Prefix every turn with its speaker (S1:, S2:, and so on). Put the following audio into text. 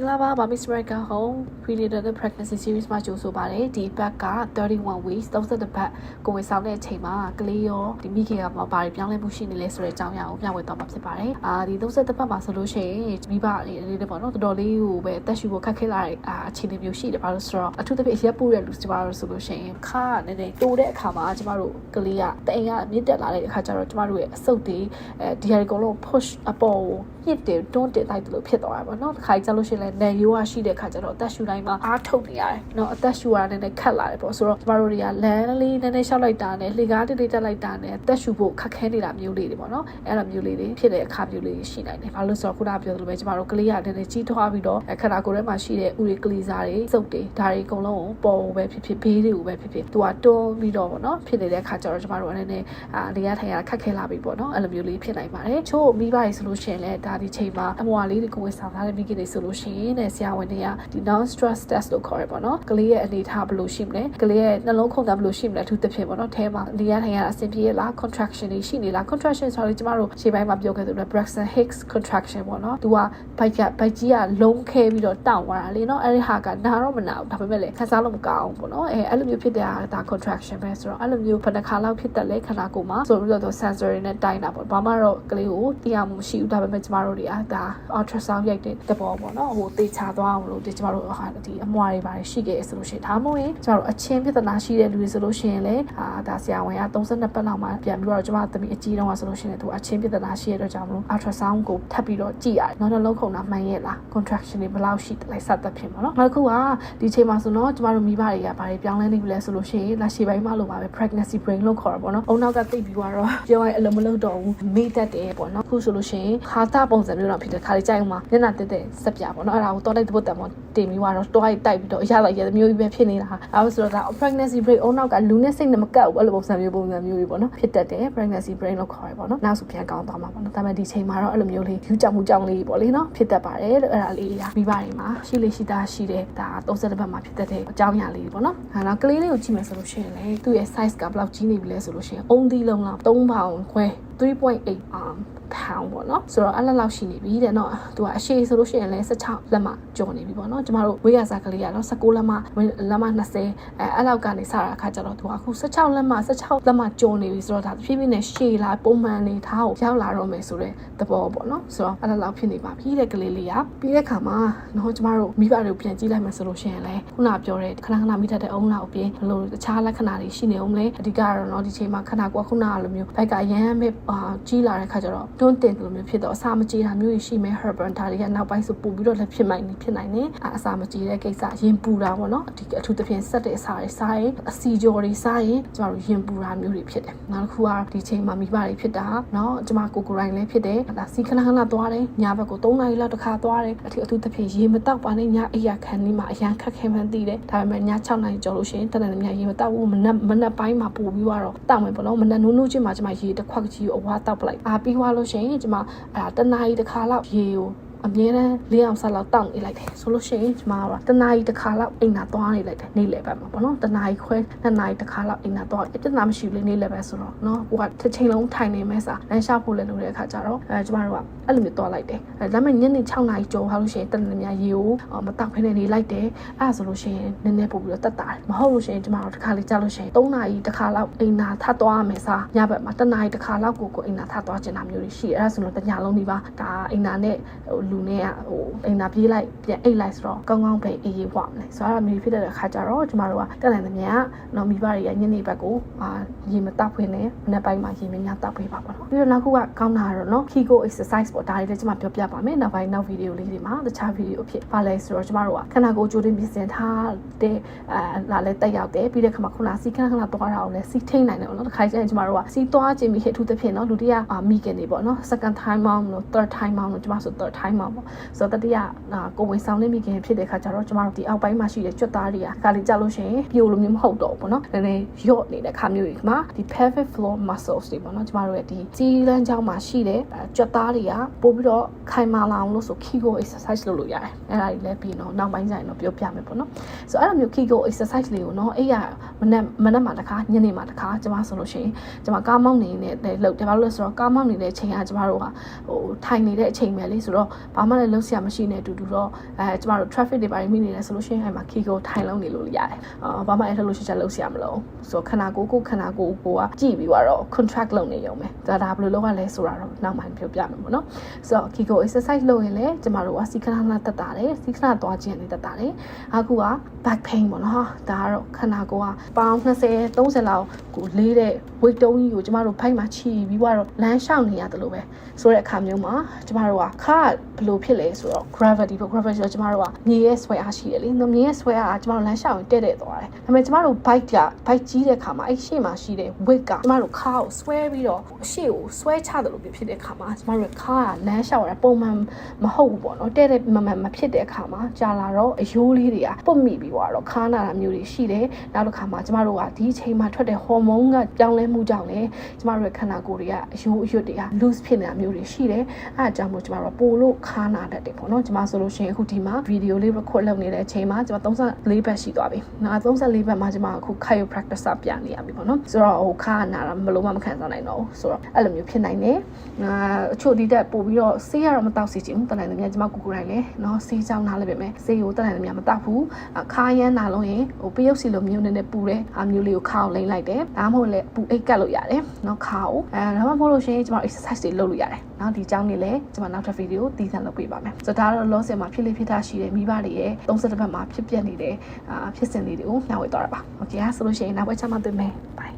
S1: င်္ဂလာပါ Mami America Home Prenatal Pregnancy Series မှာကြိုဆိုပါတယ်ဒီဘက်က31 weeks 31ပတ်ကိုဝင်ဆောင်တဲ့အချိန်မှာကလေးရောဒီမိခင်ကဘာဘာတွေပြောင်းလဲမှုရှိနေလဲဆိုတဲ့အကြောင်းအရာကိုမျှဝေသွားမှာဖြစ်ပါတယ်အာဒီ31ပတ်မှာဆိုလို့ရှိရင်မိဘတွေအနေနဲ့ပေါ့နော်တော်တော်လေးကိုပဲအသက်ရှူဖို့ခက်ခဲလာတဲ့အာအခြေအနေမျိုးရှိတယ်ဘာလို့ဆိုတော့အထူးသဖြင့်ရက်ပို့ရလူကျမတို့ဆိုလို့ရှိရင်ခါကနည်းနည်းတိုးတဲ့အခါမှာကျမတို့ကလေးကတအိမ်ကမြင့်တက်လာတဲ့အခါကျတော့ကျမတို့ရဲ့အဆုတ်တွေအဲဒီဟာတွေအကုန်လုံး push အပေါ်ကိုညှစ်တယ်တွန်းတင်လိုက်တယ်လို့ဖြစ်သွားတာပေါ့နော်တခါကြလို့ရှိရင်လည်းနံရိုးရရှိတဲ့ခါကျတော့အသက်ရှူတိုင်းမှာအားထုတ်နေရတယ်နော်အသက်ရှူရတာနဲ့ခက်လာတယ်ပေါ့ဆိုတော့ကျမတို့တွေကလမ်းလေးနည်းနည်းရှောက်လိုက်တာနဲ့လှေကားတိတိတက်လိုက်တာနဲ့အသက်ရှူဖို့ခက်ခဲနေတာမျိုးလေးတွေပေါ့နော်အဲ့လိုမျိုးလေးတွေဖြစ်တဲ့အခါမျိုးလေးတွေရှိနိုင်တယ်ဘာလို့ဆိုတော့ခုနပြောသလိုပဲကျမတို့ကလေးရနည်းနည်းကြီးထွားပြီးတော့ခန္ဓာကိုယ်ထဲမှာရှိတဲ့ဥတွေကလေးစားတွေစုပ်တွေဒါတွေအကုန်လုံးကိုပေါ်ပဲဖြစ်ဖြစ်ဘေးတွေကိုပဲဖြစ်ဖြစ်သူကတွန်းပြီးတော့ပေါ့နော်ဖြစ်နေတဲ့အခါကျတော့ကျမတို့အနေနဲ့အာနေရထိုင်ရခက်ခဲလာပြီပေါ့နော်အဲ့လိုမျိုးလေးဖြစ်နိုင်ပါတယ်ချို့မိဘတွေဆိုလို့ရှိရင်လည်းဒါဒီချိန်မှာအမွာလေးတွေကိုဝေဆောင်ထားတဲ့မိခင်တွေဆိုလို့ရှိရင်တဲ့ဆရာဝန်တွေကဒီ non stress test လို့ခေါ်ရပေါ့နော်ကလေးရဲ့အနေထားဘယ်လိုရှိမလဲကလေးရဲ့နှလုံးခုန်တာဘယ်လိုရှိမလဲအထူးသဖြင့်ပေါ့နော်အဲမှာနေရာထိုင်ရအဆင်ပြေလား contraction တွေရှိနေလား contraction ဆိုတော့ကျမတို့ခြေပိုင်းမှာပြောခဲ့သလို Braxton Hicks contraction ပေါ့နော်သူကဘိုက်ကဘိုက်ကြီးကလုံးခဲပြီးတော့တောင့်သွားတာလေနော်အဲ့ဒီဟာကနာတော့မနာဘူးဒါပေမဲ့လည်းခန်းစားလို့မကောင်းဘူးပေါ့နော်အဲအဲ့လိုမျိုးဖြစ်တဲ့ဟာဒါ contraction ပဲဆိုတော့အဲ့လိုမျိုးဘယ်နှခါလောက်ဖြစ်တယ်လဲခန္ဓာကိုယ်မှာဆိုပြီးတော့ sensor တွေနဲ့တိုင်းတာပေါ့ဘာမှတော့ကလေးကိုတရားမှုမရှိဘူးဒါပေမဲ့ကျမတို့တွေကဒါ ultrasound ရိုက်တဲ့တဘောပေါ့နော်ဟိုတေချာသွားအောင်လို့ဒီကျမတို့ဟာဒီအမွာတွေပါတယ်ရှိခဲ့ရဆိုလို့ရှိရင်ဒါမှမဟုတ်ရင်ကျမတို့အချင်းပြဿနာရှိတဲ့လူတွေဆိုလို့ရှိရင်လည်းအာဒါဆရာဝန်က32ပတ်လောက်မှပြန်ပြီးတော့ကျမသမီးအကြီးတုန်းကဆိုလို့ရှိရင်သူအချင်းပြဿနာရှိရတဲ့ကြောင့်မလို့ ultrasound ကိုထပ်ပြီးတော့ကြည့်ရတယ်။နောက်တော့လုံးခုံတာမှန်ရဲ့လား contraction တွေဘယ်လောက်ရှိတယ်လဲစသဖြင့်ပေါ့နော်။နောက်တစ်ခုကဒီချိန်မှာဆိုတော့ကျမတို့မိဘတွေကဘာတွေပြောင်းလဲနေပြီလဲဆိုလို့ရှိရင်လက်ရှိပိုင်းမှလို့ပါပဲ pregnancy brain လို့ခေါ်တာပေါ့နော်။အုံနောက်ကသိပြီးတော့ပြောရင်အလုံးမလုံးတော့ဘူးမေ့တတ်တယ်ပေါ့နော်။အခုဆိုလို့ရှိရင်ခါတာပုံစံမျိုးတော့ဖြစ်တဲ့ခါလေးကြိုက်အောင်မှာမျက်နှာတက်တဲ့စက်ပြပေါ့နော်။အဲ့ဒါကိုတော်လိုက်တဲ့ဘုတ်တံမောတင်ပြီးတော့တွားတိုက်ပြီးတော့အရလိုက်ရတဲ့မျိုးကြီးပဲဖြစ်နေတာဟာ။အဲဒါဆိုတော့ဒါ pregnancy brain အုံနောက်ကလူနဲ့စိတ်နဲ့မကပ်ဘူးအဲ့လိုပုံစံမျိုးပုံစံမျိုးကြီးပေါ့နော်။ဖြစ်တတ်တယ် pregnancy brain လို့ခေါ်ရပေါ့နော်။နောက်ဆိုပြန်ကောင်းသွားမှာပေါ့နော်။ဒါပေမဲ့ဒီချိန်မှာတော့အဲ့လိုမျိုးလေးယူကြောင်မှုကြောင်လေးပေါ့လေနော်ဖြစ်တတ်ပါတယ်လို့အဲ့ဒါလေးတွေကမိဘတွေမှာရှိလေရှိတာရှိတဲ့ဒါ30ဘက်မှာဖြစ်တတ်တဲ့အကြောင်းအရာလေးပေါ့နော်။ဟာတော့ကလေးလေးကိုကြည့်မယ်ဆိုလို့ရှိရင်လေသူ့ရဲ့ size ကဘယ်လောက်ကြီးနေပြီလဲဆိုလို့ရှိရင်အုံသီးလုံးလောက်3ပေါင်ခွဲ 3.8 um pound ပေါ့နော်ဆိုတော့အဲ့လောက်လောက်ရှိနေပြီတဲ့နော်သူကအရှိဆိုလို့ရှိရင်လည်း16လက်မကျော်နေပြီပေါ့နော်ကျမတို့ဝေးရစားကလေးကတော့16လက်မလက်မ20အဲအဲ့လောက်ကနေစတာအခါကျတော့သူကအခု16လက်မ16လက်မကျော်နေပြီဆိုတော့ဒါဖြည်းဖြည်းနဲ့ရှည်လာပုံမှန်နေထားကိုရောက်လာတော့မယ်ဆိုတော့သဘောပေါ့နော်ဆိုတော့အဲ့လောက်လောက်ဖြစ်နေပါပြီတဲ့ကလေးလေးကပြီးတဲ့ခါမှာနော်ကျမတို့မိဘတွေကိုပြန်ကြည့်လိုက်မယ်ဆိုလို့ရှိရင်လည်းခုနပြောတဲ့ခဏခဏမိတတ်တဲ့အုံလောက်အပြင်ဘလို့တခြားလက္ခဏာတွေရှိနေအောင်လေအဓိကတော့နော်ဒီချိန်မှာခဏကွာခုနကလိုမျိုးဘိုက်ကရမ်းပဲကြီးလာတဲ့ခါကျတော့တွန်းတင်လိုမျိုးဖြစ်တော့အစာမကြေတာမျိုးရှိမယ် herbal ဒါတွေကနောက်ပိုင်းဆိုပို့ပြီးတော့လည်းဖြစ်နိုင်ဖြစ်နိုင်တယ်အစာမကြေတဲ့ကိစ္စရင်ပူတာပေါ့နော်ဒီအထူးသဖြင့်ဆက်တဲ့အစာတွေစားရင်အစီကြော်တွေစားရင်ကျမတို့ရင်ပူတာမျိုးတွေဖြစ်တယ်နောက်တစ်ခုကဒီချိန်မှာမိဘတွေဖြစ်တာเนาะကျမကိုကိုရိုင်းလည်းဖြစ်တယ်ဒါစီခဏခဏသွားတယ်ညဘက်ကို3နာရီလောက်တစ်ခါသွားတယ်အထူးအထူးသဖြင့်ရေမတောက်ပါနဲ့ညအိယာခံနေမှာအရန်ခက်ခဲမှန်းသိတယ်ဒါပေမဲ့ည6နာရီကျော်လို့ရှိရင်တနင်္လာနေ့ရေမတောက်ဘူးမနက်မနက်ပိုင်းမှာပို့ပြီးတော့တောက်မယ်ပေါ့နော်မနက်နိုးနိုးချင်းမှာကျမရေတစ်ခွက်ကြီးကို အဝါတောက်ပလိုက်အာပြီးသွားလို့ရှိရင်ကျမအဲ့ ဒါတနာရီတစ်ခါလောက်ရေကိုအမြဲတမ်းလေးအောင်ဆက်လောက်တောက်နေလိုက်တယ်ဆိုလို့ရှိရင်ကျမကတနာရီတစ်ခါလောက်အိမ်သာသွားနေလိုက်တယ်နေ့လယ်ဘက်မှာပေါ့နော်တနာရီခွဲနှစ်နာရီတစ်ခါလောက်အိမ်သာသွားပြဿနာမရှိဘူးလေနေ့လယ်ဘက်ဆိုတော့နော်ဟိုကတစ်ချိန်လုံးထိုင်နေမဲ့စာလမ်းလျှောက်ဖို့လည်းလုပ်တဲ့အခါကျတော့အဲကျမတို့ကအဲ့လိုမျိုးသွားလိုက်တယ်အဲဒါပေမဲ့ညနေ6နာရီကျော်သွားလို့ရှိရင်တနင်္လာနေ့ရေကိုမတောက်ဖ ೇನೆ နေလိုက်တယ်အဲ့ဒါဆိုလို့ရှိရင်နည်းနည်းပို့ပြီးတော့တက်တာတယ်မဟုတ်လို့ရှိရင်ကျမတို့တစ်ခါလေးကြားလို့ရှိရင်3နာရီတစ်ခါလောက်အိမ်သာထပ်သွားရမယ်စာညဘက်မှာတနာရီတစ်ခါလောက်ကိုကိုအိမ်သာထပ်သွားချင်တာမျိုးတွေရှိတယ်အဲ့ဒါဆိုတော့တညလုံးဒီပါဒါအိမ်သာနဲ့ဟိုလူနဲ့ဟိုအိမ်သာပြေးလိုက်ပြန်အိတ်လိုက်ဆိုတော့ကောင်းကောင်းပဲအေးအေးဝမလဲဆိုတော့အဲ့ဒါမျိုးဖြစ်တဲ့အခါကျတော့ကျမတို့ကတက်နိုင်သမျှနော်မိဘတွေကညနေဘက်ကိုအာရေမတောက်ဖွင့်နေမနေ့ပိုင်းမှာရေမညတောက်ပေးပါပေါ့နော်ပြီးတော့နောက်ခုကကောင်းတာကတော့နော် Kiko exercise ပေါ့ဒါတွေလည်းကျမပြောပြပါမယ်နောက်ပိုင်းနောက်ဗီဒီယိုလေးတွေမှာတခြားဗီဒီယိုအဖြစ်ပါလဲဆိုတော့ကျမတို့ကခန္ဓာကိုယ်ကြိုတင်ပြင်ဆင်ထားတဲ့အာလာလဲတက်ရောက်တယ်ပြီးတဲ့ခါမှာခုနစီခဏခဏသွားတာအောင်လဲစီထိန်နိုင်တယ်ပေါ့နော်တစ်ခါကျရင်ကျမတို့ကစီသွားခြင်းပြီးဟိထူးသဖြင့်နော်လူတရအာမိခင်နေပေါ့နော် second time mom လို့ third time mom လို့ကျမဆို third time mom ပေါ့ဆိုတော့တတိယကိုဝင်ဆောင်နေမိခင်ဖြစ်တဲ့ခါကျတော့ကျမတို့ဒီအောက်ပိုင်းမှာရှိတဲ့ကြွက်သားတွေကခါလေးကြလို့ရှိရင်ပြိုလိုမျိုးမဟုတ်တော့ဘူးပေါ့နော်နည်းနည်းယော့နေတဲ့ခါမျိုးတွေမှာဒီ pelvic floor muscles တွေပေါ့နော်ကျမတို့ရဲ့ဒီကြီးလန်းကြောင်းမှာရှိတဲ့ကြွက်သားတွေကပို့ပြီးတော့ခိုင်မာလာအောင်လို့ဆို Kegel exercise လုပ်လို့ရတယ်အဲ့ဒါကြီးလည်းပြီးတော့နောက်ပိုင်းကျရင်တော့ပြောပြမယ်ပေါ့နော်ဆိုတော့အဲ့လိုမျိုး Kegel exercise လေးကိုနော်အဲ့ရမနက်မနက်မှာတစ်ခါညနေမှာတစ်ခါကျမဆိုလို့ရှိရင်ကျမကားမောင်းနေတဲ့လှုပ်တယ်ဘာလို့လဲဆိုတော့ကားမောင်းနေတဲ့အချိန်ကကျမတို့ကဟိုထိုင်နေတဲ့အချိန်ပဲလေဆိုတော့ဘာမှလည်းလုံးဆရာမရှိနေအတူတူတော့အဲကျမတို့ traffic တွေပါမိနေတယ်ဆိုလို့ရှိရင်အဲ့မှာ key ကိုထိုင်လုံးနေလို့ရတယ်အာဘာမှအဲ့ထလို့ရှိချက်လုံးဆရာမလို့ဆိုတော့ခန္ဓာကိုယ်ကိုခန္ဓာကိုယ်ကိုကကြည့်ပြီးတော့ contract လုပ်နေရုံပဲဒါဒါဘယ်လိုလုပ်ရလဲဆိုတာတော့နောက်မှပြောပြမယ်ပေါ့နော်ဆိုတော့ key ကို exercise လုပ်ရင်လည်းကျမတို့ကစီခဏခဏတက်တာတယ်စီခဏသွားခြင်းနေတက်တာတယ်အခုက back pain ပေါ့နော်ဟာဒါကတော့ခန္ဓာကိုယ်ကပေါင်20 30လောက်ကိုလေးတဲ့ weight တုံးကြီးကိုကျမတို့ဖိုက်မှာချီပြီးတော့လမ်းလျှောက်နေရတယ်လို့ပဲဆိုတဲ့အခါမျိုးမှာကျမတို့ကခါဘယ်လိုဖြစ်လဲဆိုတော့ gravity ပေါ့ gravity ဆိုတော့ကျမတို့ကမြေရဲ့ဆွဲအားရှိတယ်လေမြေရဲ့ဆွဲအားကကျမတို့လမ်းလျှောက်ရင်တဲ့တဲ့သွားတယ်ဒါပေမဲ့ကျမတို့ bike က bike ကြီးတဲ့အခါမှာအဲ့ရှေ့မှာရှိတဲ့ weight ကကျမတို့ခါကိုဆွဲပြီးတော့အရှေ့ကိုဆွဲချတယ်လို့ဖြစ်တဲ့အခါမှာကျမတို့ခါကလမ်းလျှောက်ရပုံမှန်မဟုတ်ဘူးပေါ့နော်တဲ့တဲ့မမှန်မဖြစ်တဲ့အခါမှာကြာလာတော့အယိုးလေးတွေကပုတ်မိပြီးတော့ခါနာတာမျိုးတွေရှိတယ်နောက်တစ်ခါမှာကျမတို့ကဒီအချိန်မှာထွက်တဲ့ဟော်မုန်းကပြောင်းလဲမှုကြောင့်လည်းကျမတို့ရဲ့ခန္ဓာကိုယ်တွေကအယိုးအရွတ်တွေက loose ဖြစ်နေတာမျိုးတွေရှိတယ်အဲအကြောင်းမို့ကျမတို့ပိုလို့ခါနာတတ်တယ်ပေါ့နော်ကျမဆိုလို့ရှိရင်အခုဒီမှာဗီဒီယိုလေး record လုပ်နေတဲ့အချိန်မှာကျမ34ဘတ်ရှိသွားပြီနော်34ဘတ်မှာကျမအခု chiropractor ပြနေရပြီပေါ့နော်ဆိုတော့ဟိုခါနာတာမလို့မမခံစားနိုင်တော့ဘူးဆိုတော့အဲ့လိုမျိုးဖြစ်နိုင်တယ်အာအချို့ဒီတက်ပို့ပြီးတော့ဆေးရတော့မတောက်စီချင်ဘူးတနိုင်တယ်များကျမကူကူတိုင်းလေနော်ဆေးကြောင်းနားလည်းပဲမယ်ဆေးကိုတနိုင်တယ်များမတောက်ဘူးခါရမ်းနာလို့ရင်ဟိုပရုပ်စီလိုမျိုးနည်းနည်းပူတဲ့အာမျိုးလေးကိုခါအောင်လိမ့်လိုက်တယ်ဒါမှမဟုတ်လည်းပူအိတ်ကတ်လို့ရတယ်နော်ခါကိုအဲဒါမှမဟုတ်လို့ရှိရင်ကျမ exercise တွေလုပ်လို့ရတယ်နော်ဒီအကြောင်းလေးလည်းကျမနောက်ထပ်ဗီဒီယိုတည်ဆန်လုပ်ပေးပါမယ်ဆိုတော့ဒါကတော့ loss မှာဖြစ်လေဖြစ်တာရှိတယ်မိဘတွေရဲ့30ဘက်မှာဖြစ်ပျက်နေတဲ့အာဖြစ်စဉ်လေးတွေကိုမျှဝေသွားတာပါโอเคဆိုလို့ရှိရင်နောက်ဘက်ချမှတွေ့မယ် bye